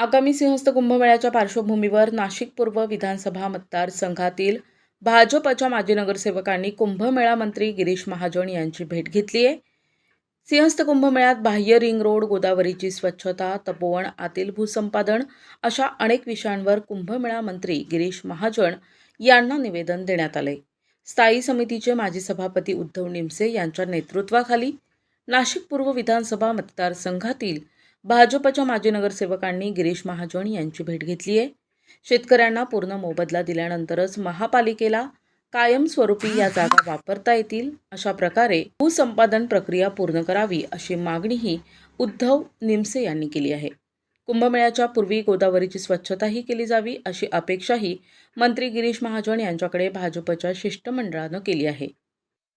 आगामी सिंहस्थ कुंभमेळ्याच्या पार्श्वभूमीवर नाशिक पूर्व विधानसभा मतदारसंघातील भाजपच्या माजी नगरसेवकांनी कुंभमेळा मंत्री गिरीश महाजन यांची भेट घेतली आहे. सिंहस्थ कुंभमेळ्यात बाह्य रिंग रोड गोदावरीची स्वच्छता तपोवन आतील भूसंपादन अशा अनेक विषयांवर कुंभमेळा मंत्री गिरीश महाजन यांना निवेदन देण्यात आले. स्थायी समितीचे माजी सभापती उद्धव निमसे यांच्या नेतृत्वाखाली नाशिक पूर्व विधानसभा मतदारसंघातील भाजपच्या माजी नगरसेवकांनी गिरीश महाजन यांची भेट घेतली आहे. शेतकऱ्यांना पूर्ण मोबदला दिल्यानंतरच महापालिकेला कायमस्वरूपी या जागा वापरता येतील अशा प्रकारे भूसंपादन प्रक्रिया पूर्ण करावी अशी मागणीही उद्धव निमसे यांनी केली आहे. कुंभमेळ्याच्या पूर्वी गोदावरीची स्वच्छताही केली जावी अशी अपेक्षाही मंत्री गिरीश महाजन यांच्याकडे भाजपच्या शिष्टमंडळानं केली आहे.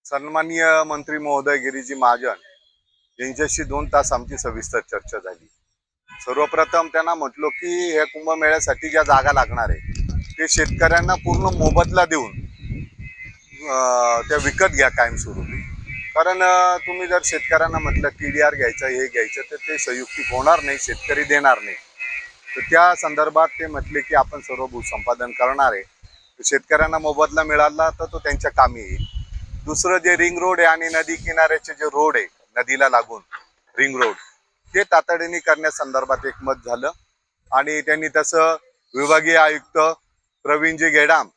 सन्माननीय मंत्री महोदय गिरीजी महाजन यांच्याशी दोन तास आमची सविस्तर चर्चा झाली. सर्वप्रथम त्यांना म्हटलो की ह्या कुंभमेळ्यासाठी ज्या जागा लागणार आहे ते शेतकऱ्यांना पूर्ण मोबदला देऊन त्या विकत घ्या कायमस्वरूपी. कारण तुम्ही जर शेतकऱ्यांना म्हटलं टी डी आर घ्यायचं हे घ्यायचं तर ते संयुक्तिक होणार नाही शेतकरी देणार नाही. तर त्या संदर्भात ते म्हटले की आपण सर्व भूसंपादन करणार आहे. शेतकऱ्यांना मोबदला मिळाला तर तो त्यांच्या कामी येईल. दुसरं जे रिंग रोड आहे आणि नदी किनाऱ्याचे जे रोड आहे नदीला लागून रिंग रोड. ते तातडीने करण्यासंदर्भात एकमत झालं. आणि त्यांनी तसं विभागीय आयुक्त प्रवीणजी गेडाम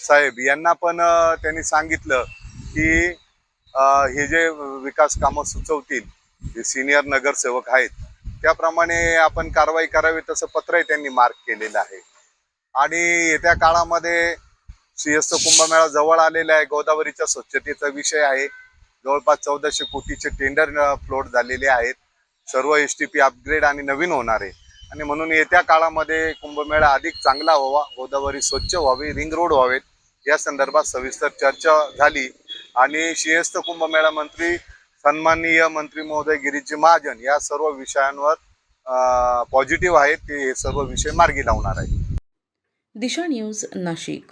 साहेब यांना पण त्यांनी सांगितलं की हे जे विकास कामं सुचवतील जे सिनियर नगरसेवक आहेत त्याप्रमाणे आपण कारवाई करावी तसं पत्रही त्यांनी मार्क केलेलं आहे. आणि येत्या काळामध्ये सिंहस्थ कुंभमेळा जवळ आलेला आहे गोदावरीच्या स्वच्छतेचा विषय आहे. जवळपास चौदाशे कोटीचे टेंडर फ्लोट झालेले आहेत. सर्व एस टी पी अपग्रेड आणि नवीन होणार आहे. आणि म्हणून येत्या काळामध्ये कुंभमेळा अधिक चांगला व्हावा गोदावरी स्वच्छ व्हावी रिंग रोड व्हावेत या संदर्भात सविस्तर चर्चा झाली. आणि सिंहस्थ कुंभमेळा मंत्री सन्माननीय मंत्री महोदय गिरीजी महाजन या सर्व विषयांवर पॉझिटिव्ह आहेत. ते हे सर्व विषय मार्गी लावणार आहेत. दिशा न्यूज नाशिक.